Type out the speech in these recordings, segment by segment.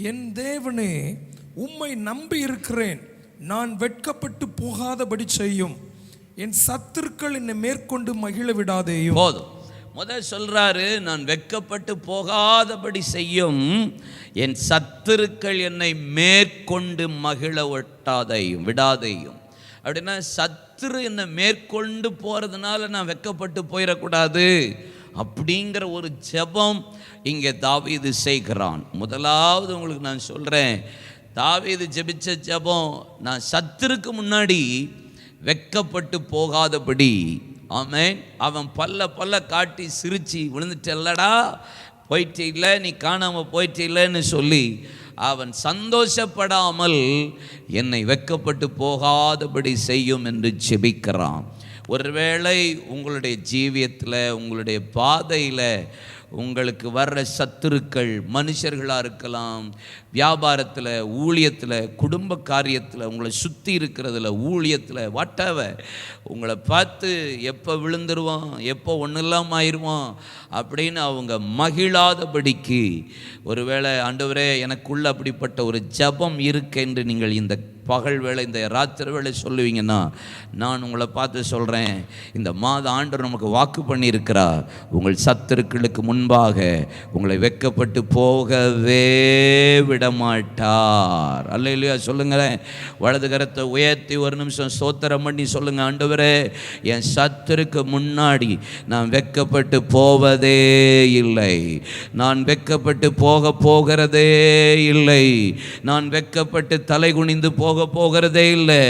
என் தேவனே உம்மை நம்பி இருக்கிறேன். நான் வெட்கப்பட்டு போகாதபடி செய்யும். என் சத்துருக்கள் என்னை மேற்கொண்டு மகிழ விடாதேயும் போதும். முதல் சொல்றாரு நான் வெட்கப்பட்டு போகாதபடி செய்யும். என் சத்துருக்கள் என்னை மேற்கொண்டு மகிழ ஒட்டாதையும் விடாதையும். அப்படின்னா சத்துரு என்னை மேற்கொண்டு போறதுனால நான் வெட்கப்பட்டு போயிடக்கூடாது. அப்படிங்கிற ஒரு ஜெபம் இங்கே தாவீது செய்கிறான். முதலாவது உங்களுக்கு நான் சொல்கிறேன் தாவீது ஜெபிச்ச ஜெபம் நான் சத்துருக்கு முன்னாடி வெட்கப்பட்டு போகாதபடி ஆமேன் அவன் பல்ல பல்ல காட்டி சிரிச்சு விழுந்துட்டல்லடா போயிட்டு இல்லை நீ காணாமல் போயிட்டு இல்லைன்னு சொல்லி அவன் சந்தோஷப்படாமல் என்னை வெட்கப்பட்டு போகாதபடி செய்யும் என்று ஜெபிக்கிறான். ஒருவேளை உங்களுடைய ஜீவியத்தில் உங்களுடைய பாதையில் உங்களுக்கு வர்ற சத்துருக்கள் மனுஷர்களாக இருக்கலாம் வியாபாரத்தில் ஊழியத்தில் குடும்ப காரியத்தில் உங்களை சுற்றி இருக்கிறதுல ஊழியத்தில் வட்டவை உங்களை பார்த்து எப்போ விழுந்துருவான் எப்போ ஒன்றும் இல்லாமல் ஆயிடுவான் அப்படின்னு அவங்க மகிழாதபடிக்கு ஒருவேளை ஆண்டவரே எனக்குள்ள அப்படிப்பட்ட ஒரு ஜபம் இருக்கு என்று நீங்கள் இந்த பகல் வேளை இந்த ராத்திரி வேளை சொல்லுவீங்கன்னா நான் உங்களை பார்த்து சொல்கிறேன் இந்த மாத ஆண்டு நமக்கு வாக்கு பண்ணியிருக்கிறார். உங்கள் சத்துருக்களுக்கு முன்பாக உங்களை வெட்கப்பட்டு போகவே விட மாட்டார் அல்ல இல்லையா சொல்லுங்களேன். வலது கரத்தை உயர்த்தி ஒரு நிமிஷம் சோத்திரம் பண்ணி சொல்லுங்கள் ஆண்டவரே என் சத்துருக்கு முன்னாடி நான் வெட்கப்பட்டு போவதே இல்லை. நான் வெட்கப்பட்டு போக போகிறதே இல்லை. நான் வெட்கப்பட்டு தலை குனிந்து போக போகிறதே இல்லை.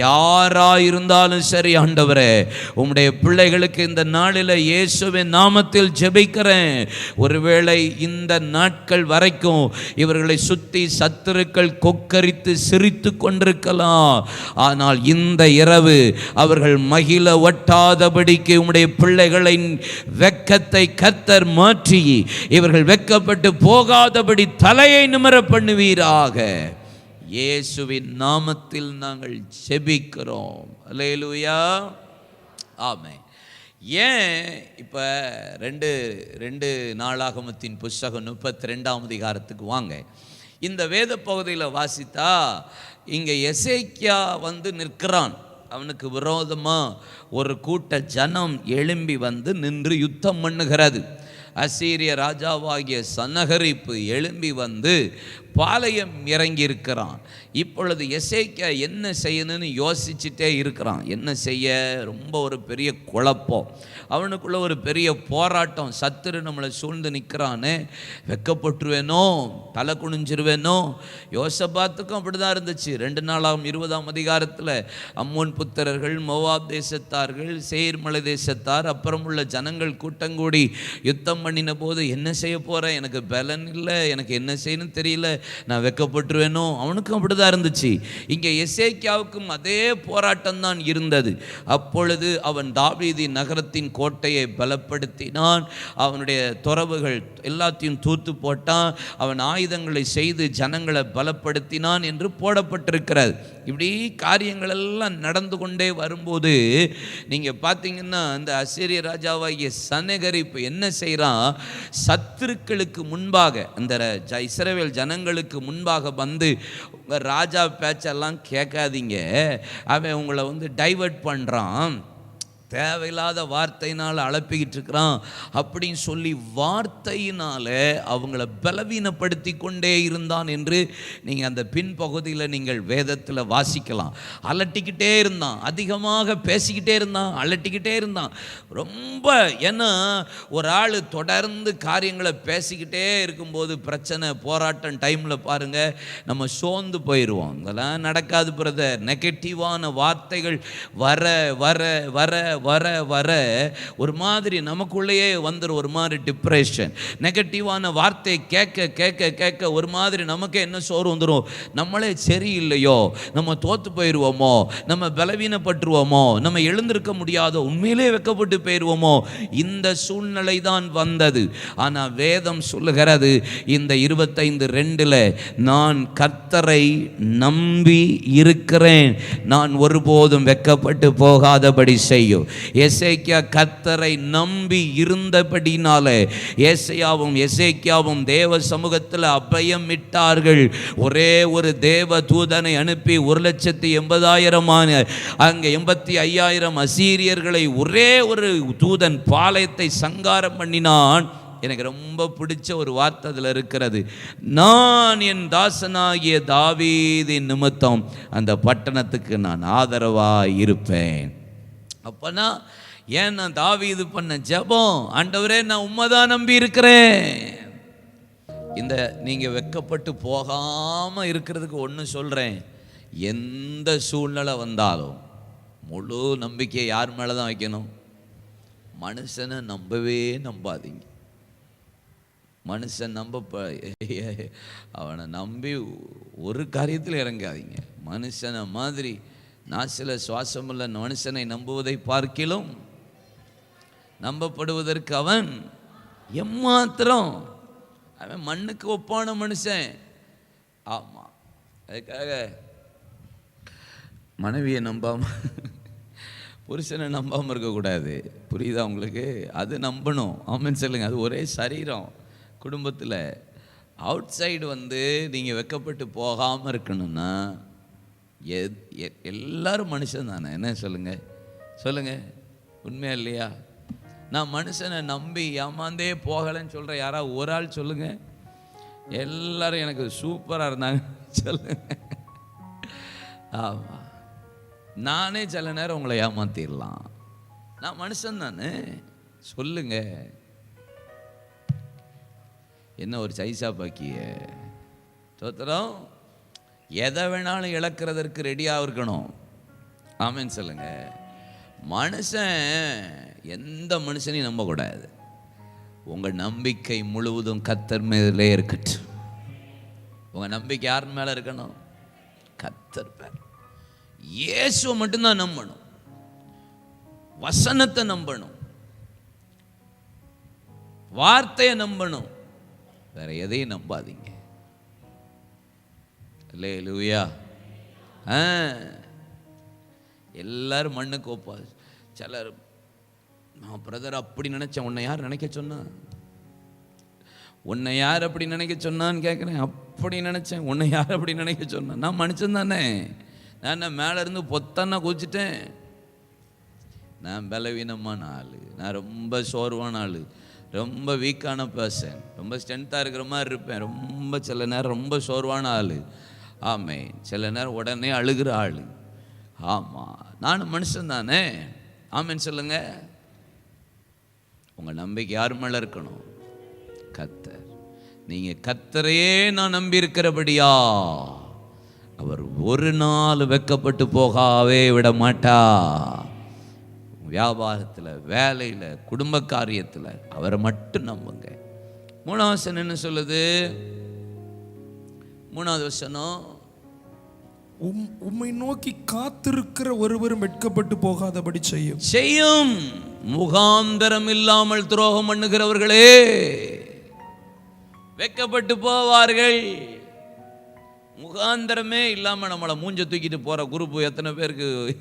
யாராக இருந்தாலும் சரி ஆண்டவரே உம்முடைய பிள்ளைகளுக்கு இந்த நாளில் இயேசுவின் நாமத்தில் ஜெபிக்கிறேன். ஒருவேளை இந்த நாட்கள் வரைக்கும் இவர்களை சுற்றி சத்துருக்கள் கொக்கரித்து சிரித்து கொண்டிருக்கலாம். ஆனால் இந்த இரவு அவர்கள் மகிழ ஒட்டாதபடிக்கு உம்முடைய பிள்ளைகளின் வெக்கத்தை கத்தர் மாற்றி இவர்கள் வெக்கப்பட்டு போகாதபடி தலையை நிமிர பண்ணுவீராக. இயேசுவின் நாமத்தில் நாங்கள் செபிக்கிறோம் அலையலுயா ஆமை ஏன் இப்போ ரெண்டு ரெண்டு நாளாகமத்தின் புஸ்தகம் முப்பத்தி ரெண்டாம் அதிகாரத்துக்கு வாங்க. இந்த வேத பகுதியில் வாசித்தா இங்கே எசேக்கியா வந்து நிற்கிறான். அவனுக்கு விரோதமாக ஒரு கூட்ட ஜனம் எழும்பி வந்து நின்று யுத்தம் பண்ணுகிறது. அசீரிய ராஜாவாகிய சனகரிப்பு எழும்பி வந்து பாளையம் இறங்கி இருக்கிறான் இப்பொழுது எசேக்கியா என்ன செய்யணும்னு யோசிச்சுட்டே இருக்கிறான். என்ன செய்ய? ரொம்ப ஒரு பெரிய குழப்பம். அவனுக்குள்ள ஒரு பெரிய போராட்டம். சத்துரு நம்மளை சூழ்ந்து நிற்கிறான்னு வெக்கப்பட்டுருவேனோ? தலை குனிஞ்சிருவேனோ? யோசபாத்துக்கும் அப்படிதான் இருந்துச்சு. ரெண்டு நாளாம் இருபதாம் அதிகாரத்தில் அம்மோன் புத்திரர்கள் மோவாப் தேசத்தார்கள் சேர்மலை தேசத்தார் அப்புறம் உள்ள ஜனங்கள் கூட்டங்கூடி யுத்தம் பண்ணின போது என்ன செய்ய போகிறேன் எனக்கு பலன் இல்லை. எனக்கு என்ன செய்யணும்னு தெரியல. நான் வெக்கப்பட்டுருவேனோ? அவனுக்கும் அப்படிதான் இருந்துச்சு. இங்கே எசேக்கியாவுக்கும் அதே போராட்டம் தான் இருந்தது. அப்பொழுது அவன் தாவீதி நகரத்தின் கோட்டையை பலப்படுத்தினான். அவனுடைய துறவுகள் எல்லாத்தையும் தூத்து போட்டான். அவன் ஆயுதங்களை செய்து ஜனங்களை பலப்படுத்தினான் என்று போடப்பட்டிருக்கிறது. இப்படி காரியங்கள் எல்லாம் நடந்து கொண்டே வரும்போது நீங்கள் பார்த்தீங்கன்னா அந்த அசிரிய ராஜாவாகிய சனகரிப்பு என்ன செய்கிறான்? சத்துருக்களுக்கு முன்பாக அந்த இஸ்ரவேல் ஜனங்கள் ஜனங்களுக்கு முன்பாக வந்து உங்கள் ராஜா பேச்செல்லாம் கேட்காதீங்க. அவன் உங்களை வந்து டைவர்ட் பண்ணுறான் தேவையில்லாத வார்த்தையினால் அழப்பிக்கிட்டு இருக்கிறான் அப்படின்னு சொல்லி வார்த்தையினால் அவங்கள பலவீனப்படுத்தி கொண்டே இருந்தான் என்று நீங்கள் அந்த பின்பகுதியில் நீங்கள் வேதத்தில் வாசிக்கலாம். அலட்டிக்கிட்டே இருந்தான் அதிகமாக பேசிக்கிட்டே இருந்தான் அலட்டிக்கிட்டே இருந்தான். ரொம்ப ஏன்னா ஒரு ஆள் தொடர்ந்து காரியங்களை பேசிக்கிட்டே இருக்கும்போது பிரச்சனை போராட்டம் டைமில் பாருங்கள் நம்ம சோர்ந்து போயிடுவோம் இதெல்லாம் நடக்காது பிரதர். நெகட்டிவான வார்த்தைகள் வர வர வர வர வர ஒரு மாதிரி நமக்குள்ளேயே வந்துடும் ஒரு மாதிரி டிப்ரெஷன் நெகட்டிவான வார்த்தை கேட்க கேட்க கேட்க ஒரு மாதிரி நமக்கே என்ன சோறு வந்துடும் நம்மளே சரியில்லையோ? நம்ம தோற்று போயிடுவோமோ நம்ம பலவீனப்பட்டுருவோமோ? நம்ம எழுந்திருக்க முடியாதோ உண்மையிலே வெக்கப்பட்டு போயிடுவோமோ இந்த சூழ்நிலை தான் வந்தது. ஆனால் வேதம் சொல்லுகிறது இந்த இருபத்தைந்து ரெண்டில் நான் கர்த்தரை நம்பி இருக்கிறேன். நான் ஒருபோதும் வெக்கப்பட்டு போகாதபடி செய்யும். எசேக்கியா கத்தரை நம்பி இருந்தபடினாலே ஏசையாவும் எசேக்கியாவும் தேவ சமூகத்தில் அபயம் ஒரே ஒரு தேவ தூதனை அனுப்பி ஒரு லட்சத்தி எண்பதாயிரமான அங்கே எண்பத்தி ஐயாயிரம் அசீரியர்களை ஒரே ஒரு தூதன் பாளையத்தை சங்காரம் பண்ணினான். எனக்கு ரொம்ப பிடிச்ச ஒரு வார்த்தை அதில் இருக்கிறது. நான் என் தாசனாகிய தாவீதின் நிமித்தம் அந்த பட்டணத்துக்கு நான் ஆதரவாக இருப்பேன். அப்பனா ஏன் நான் தாவி இது பண்ண ஜெபம்? ஆண்டவரே நான் உண்மைதான் நம்பி இருக்கிறேன். இந்த நீங்கள் வெக்கப்பட்டு போகாமல் இருக்கிறதுக்கு ஒன்று சொல்கிறேன் எந்த சூழ்நிலை வந்தாலும் முழு நம்பிக்கையை யார் மேலே தான் வைக்கணும்? மனுஷனை நம்பவே நம்பாதீங்க. மனுஷன் நம்ப அவனை நம்பி ஒரு காரியத்தில் இறங்காதீங்க. மனுஷனை மாதிரி நாசில சுவாசமுள்ள மனுஷனை நம்புவதை பார்க்கிலும் நம்பப்படுவதற்கு அவன் எம்மாத்திரம். அவன் மண்ணுக்கு ஒப்பான மனுஷன். ஆமாம் அதுக்காக மனைவியை நம்பாம புருஷனை நம்பாமல் இருக்கக்கூடாது. புரியுதா உங்களுக்கு? அது நம்பணும். ஆமாம் சொல்லுங்க. அது ஒரே சரீரம் குடும்பத்தில். அவுட் சைடு வந்து நீங்கள் வெக்கப்பட்டு போகாமல் இருக்கணும்னா எ- எல்லாரும் மனுஷன் தானே. என்ன சொல்லுங்கள் சொல்லுங்கள் உண்மையா இல்லையா? நான் மனுஷனை நம்பி ஏமாந்தே போகலைன்னு சொல்கிற யாராவது ஒரு ஆள் சொல்லுங்கள் எல்லாரும் எனக்கு சூப்பராக இருந்தாங்க. சொல்லுங்க. ஆமாம் நானே சில நேரம் உங்களை ஏமாத்திடலாம் நான் மனுஷன் தானே. சொல்லுங்க. என்ன ஒரு சைஸா பாக்கிய? தோத்திரம்? எதை வேணாலும் இழக்கிறதற்கு ரெடியாக இருக்கணும். ஆமென்னு சொல்லுங்க. மனுஷன் எந்த மனுஷனையும் நம்பக்கூடாது. உங்கள் நம்பிக்கை முழுவதும் கத்தர் மேலே இருக்கட்டும். உங்கள் நம்பிக்கை யார் மேலே இருக்கணும்? கத்தர் பேர் இயேசுவை மட்டும்தான் நம்பணும். வசனத்தை நம்பணும். வார்த்தையை நம்பணும். வேற எதையும் நம்பாதீங்க. இல்லை லூயா ஆ. எல்லாரும் மண்ணுக்கு ஒப்பா சிலர் நான் பிரதர் அப்படி நினச்சேன். உன்னை யார் நினைக்க சொன்னா? உன்னை யார் அப்படி நினைக்க சொன்னான்னு கேட்குறேன் அப்படி நினச்சேன். உன்னை யார் அப்படி நினைக்க சொன்னான் நான் மனுஷன் தானே. நான் என்ன மேலே இருந்து பொத்தன்னா குதிச்சிட்டேன். நான் பலவீனமான ஆள். நான் ரொம்ப சோர்வான ஆள். ரொம்ப வீக்கான பர்சன் ரொம்ப ஸ்ட்ரென்த்தாக இருக்கிற மாதிரி இருப்பேன். ரொம்ப சில நேரம் ரொம்ப சோர்வான ஆள். ஆமே சில நேரம் உடனே அழுகிற ஆள். ஆமாம் நானும் மனுஷன் தானே. ஆமேன்னு சொல்லுங்க. உங்கள் நம்பிக்கை யார் மேலே இருக்கணும்? கத்தர். நீங்கள் கத்தரையே நான் நம்பியிருக்கிறபடியா? அவர் ஒரு நாள் வெக்கப்பட்டு போகாவே விட மாட்டா. வியாபாரத்தில் வேலையில் குடும்ப காரியத்தில் அவரை மட்டும் நம்புங்க. மூணாவது என்ன சொல்லுது? மூணாவது வசனம். உம் உம்மை நோக்கி காத்திருக்கிற ஒருவரும் வெட்கப்பட்டு போகாதபடி செய்யும். செய்யும். முகாந்தரம் இல்லாமல் துரோகம் பண்ணுகிறவர்களே வெக்கப்பட்டு போவார்கள். முகாந்தரமே இல்லாம நம்மளை மூஞ்ச தூக்கிட்டு போற குரூப் எத்தனை பேருக்கு?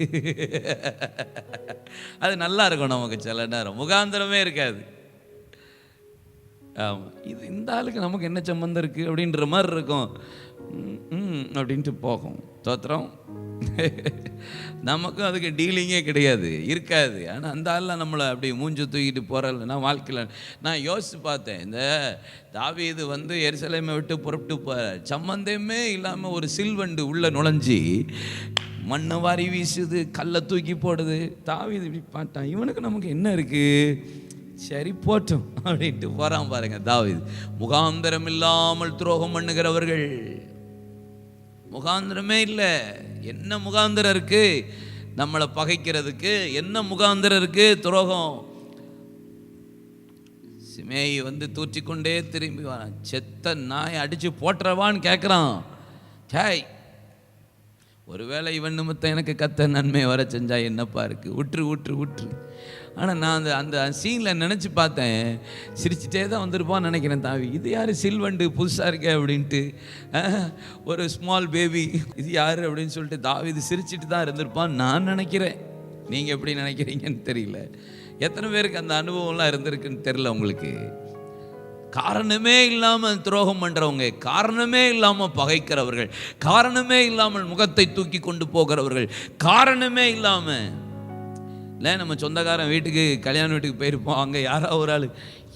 அது நல்லா இருக்கும் நமக்கு சில நேரம். முகாந்தரமே இருக்காது. இது இந்த ஆளுக்கு நமக்கு என்ன சம்மந்தம் இருக்குது அப்படின்ற மாதிரி இருக்கும். ம், அப்படின்ட்டு போகும். தோத்திரம். நமக்கும் அதுக்கு டீலிங்கே கிடையாது இருக்காது. ஆனால் அந்த ஆளில் நம்மளை அப்படி மூஞ்சி தூக்கிட்டு போகிறல நான் வாழ்க்கையில் நான் யோசித்து பார்த்தேன். இந்த தாவீது வந்து எரிசலைமை விட்டு புறப்பட்டு போகிற சம்மந்தமே இல்லாமல் ஒரு சில்வண்டு உள்ளே நுழைஞ்சி மண்ணை வாரி வீசுது கல்லை தூக்கி போடுது. தாவீது இப்படி பார்த்தான். இவனுக்கு நமக்கு என்ன இருக்குது சரி போட்டும் அப்படின்ட்டு போறான் பாருங்க தாவிது. முகாந்திரம் இல்லாமல் துரோகம் பண்ணுகிறவர்கள். முகாந்திரமே இல்லை. என்ன முகாந்திரம் இருக்கு? நம்மளை பகைக்கிறதுக்கு என்ன முகாந்திரம் இருக்கு? துரோகம். சிமேயி வந்து தூற்றிக்கொண்டே திரும்பி வரான் செத்த நாய் அடிச்சு போட்டுறவான்னு கேட்குறான் சாய் ஒருவேளை இவன் நிமித்தம் எனக்கு கத்த நன்மை வர செஞ்சா என்னப்பா இருக்கு? உற்று உற்று உற்று. ஆனால் நான் அந்த அந்த சீனில் நினச்சி பார்த்தேன். சிரிச்சிட்டே தான் வந்திருப்பான்னு நினைக்கிறேன் தாவி. இது யார் சில்வண்டு புதுசாக இருக்கே அப்படின்ட்டு. ஒரு ஸ்மால் பேபி இது யார் அப்படின்னு சொல்லிட்டு தாவி இது சிரிச்சிட்டு தான் இருந்திருப்பான் நான் நினைக்கிறேன். நீங்கள் எப்படி நினைக்கிறீங்கன்னு தெரியல. எத்தனை பேருக்கு அந்த அனுபவம்லாம் இருந்திருக்குன்னு தெரியல உங்களுக்கு? காரணமே இல்லாமல் துரோகம் பண்ணுறவங்க காரணமே இல்லாமல் பகைக்கிறவர்கள் காரணமே இல்லாமல் முகத்தை தூக்கி கொண்டு போகிறவர்கள் காரணமே இல்லாமல் இல்லை நம்ம சொந்தக்காரன் வீட்டுக்கு கல்யாண வீட்டுக்கு போயிருப்போம். அங்கே யாரோ ஒரு ஆள்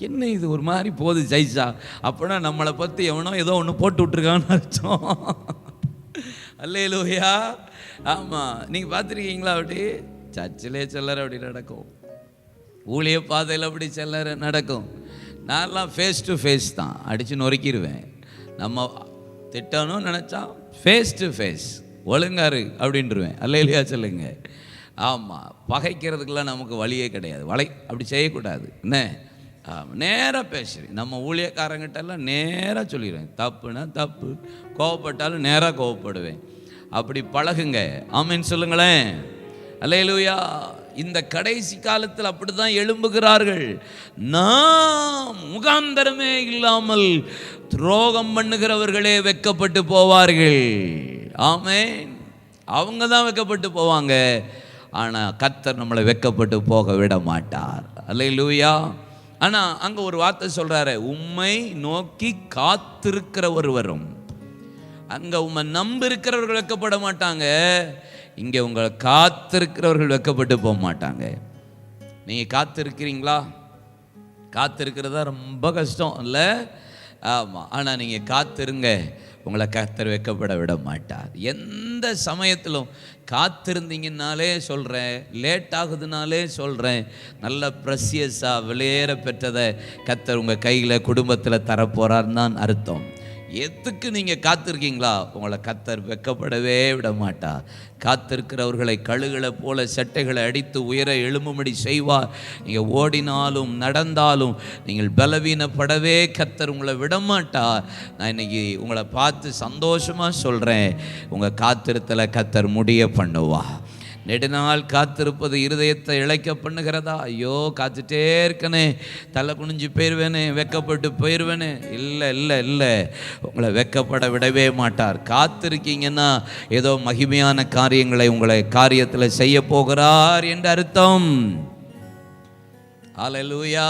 என்ன இது ஒரு மாதிரி போகுது ஜெயிச்சா? அப்படின்னா நம்மளை பற்றி எவனோ ஏதோ ஒன்று போட்டு விட்ருக்கான்னு அர்த்தம். அல்லே லோயா ஆமாம் நீங்கள் பார்த்துருக்கீங்களா அப்படி? சர்ச்சிலே சில்லற அப்படி நடக்கும். ஊழிய பாதையில் அப்படி சில்லற நடக்கும். நான்லாம் ஃபேஸ் டு ஃபேஸ் தான். அடித்து நொறுக்கிடுவேன் நம்ம திட்டணும்னு நினச்சா ஃபேஸ் டு ஃபேஸ் ஒழுங்காரு அப்படின்டுவேன் அல்ல இல்லையா சொல்லுங்கள் ஆமாம் பகைக்கிறதுக்கெல்லாம் நமக்கு வழியே கிடையாது. வலை அப்படி செய்யக்கூடாது. என்ன? ஆமாம் நேராக பேசுகிறேன் நம்ம ஊழியக்காரங்கிட்ட எல்லாம் நேராக சொல்லிடுவேன். தப்புனா தப்பு கோவப்பட்டாலும் நேராக கோவப்படுவேன். அப்படி பழகுங்க. ஆமின்னு சொல்லுங்களேன். அல்லையிலூயா இந்த கடைசி காலத்தில் அப்படி தான் எழும்புகிறார்கள். நாம் முகாந்தரமே இல்லாமல் துரோகம் பண்ணுகிறவர்களே வெக்கப்பட்டு போவார்கள். ஆமே அவங்க தான் வெக்கப்பட்டு போவாங்க. ஆனால் கத்தர் நம்மளை வெக்கப்பட்டு போக விட மாட்டார் அல்ல லூயா ஆனால் அங்கே ஒரு வார்த்தை சொல்கிறாரு உம்மை நோக்கி காத்திருக்கிற ஒருவரும். அங்கே உம்மை நம்பிருக்கிறவர்கள் வெக்கப்பட மாட்டாங்க இங்கே உங்களை காத்திருக்கிறவர்கள் வெக்கப்பட்டு போக மாட்டாங்க. நீங்கள் காத்திருக்கிறீங்களா? காத்திருக்கிறதா ரொம்ப கஷ்டம் இல்லை? ஆமாம் ஆனால் நீங்கள் காத்திருங்க. உங்களை கத்தர் வைக்கப்பட விட மாட்டார் எந்த சமயத்திலும் காத்திருந்தீங்கன்னாலே சொல்கிறேன் லேட் ஆகுதுனாலே சொல்கிறேன் நல்ல ப்ரசியஸாக வெளியேற பெற்றதை கத்தர் உங்கள் கையில் குடும்பத்தில் தரப்போகிறார்னு தான் அர்த்தம். எதுக்கு நீங்கள் காத்திருக்கீங்களா? உங்களை கத்தர் வெக்கப்படவே விட மாட்டா காத்திருக்கிறவர்களை கழுகளை போல சட்டைகளை அடித்து உயர எழும்பும்படி செய்வார். நீங்கள் ஓடினாலும் நடந்தாலும் நீங்கள் பலவீனப்படவே கத்தர் உங்களை விடமாட்டார் நான் இன்னைக்கு உங்களை பார்த்து சந்தோஷமாக சொல்கிறேன் உங்கள் காத்திருத்தலை கத்தர் முடிய பண்ணுவா நெடுநாள் காத்திருப்பது இருதயத்தை இழைக்க பண்ணுகிறதா ஐயோ காத்துட்டே இருக்கனே. தலை குனிஞ்சு போயிடுவேனே வெக்கப்பட்டு போயிடுவேனே இல்லை இல்லை இல்லை. உங்களை வெக்கப்பட விடவே மாட்டார். காத்திருக்கீங்கன்னா ஏதோ மகிமையான காரியங்களை உங்களை காரியத்தில் செய்ய போகிறார் என்று அர்த்தம். ஹalleluya.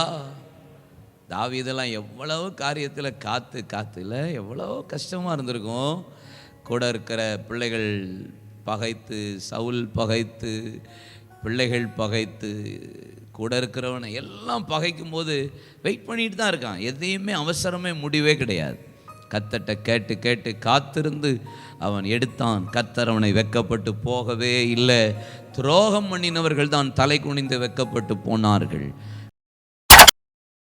தாவிதெல்லாம் எவ்வளவு காரியத்தில் காத்து காத்துல எவ்வளோ கஷ்டமாக இருந்திருக்கும். கூட இருக்கிற பிள்ளைகள் பகைத்து சவுல் பகைத்து பிள்ளைகள் பகைத்து கூட இருக்கிறவனை எல்லாம் பகைக்கும் போது வெயிட் பண்ணிட்டு தான் இருக்கான். எதையுமே அவசரமே முடிவே கிடையாது. கத்தட்ட கேட்டு கேட்டு காத்திருந்து அவன் எடுத்தான். கத்தர் அவனை வெக்கப்பட்டு போகவே இல்லை. துரோகம் பண்ணினவர்கள் தான் தலை குனிந்து வெக்கப்பட்டு போனார்கள்.